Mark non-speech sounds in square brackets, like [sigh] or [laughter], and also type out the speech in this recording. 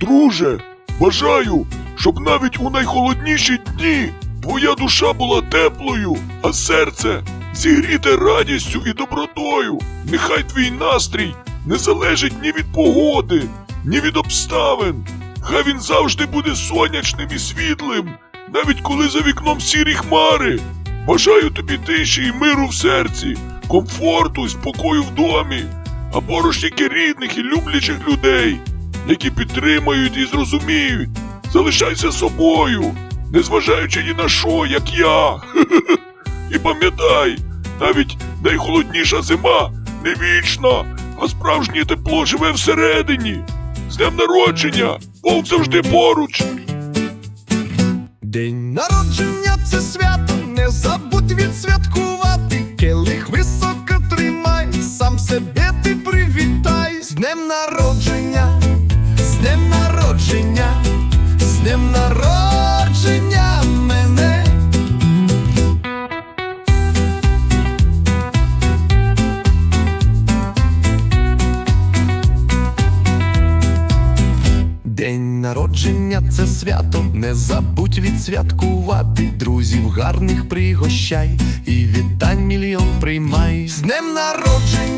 Друже, бажаю, щоб навіть у найхолодніші дні твоя душа була теплою, а серце зігріте радістю і добротою. Нехай твій настрій не залежить ні від погоди, ні від обставин. Хай він завжди буде сонячним і світлим, навіть коли за вікном сірі хмари. Бажаю тобі тиші і миру в серці, комфорту і спокою в домі, а поруч тільки рідних і люблячих людей, які підтримають і зрозуміють. Залишайся собою, незважаючи ні на що, як я. [laughs] І пам'ятай, навіть найхолодніша зима не вічна, а справжнє тепло живе всередині. З днем народження! Бог завжди поруч! День народження це свято, не забудь відсвяткувати. Келих високо тримай, сам себе ти привітай. З днем народження, днем народження мене. День народження це свято, не забудь відсвяткувати. Друзів гарних пригощай і вітань мільйон приймай. З днем народження.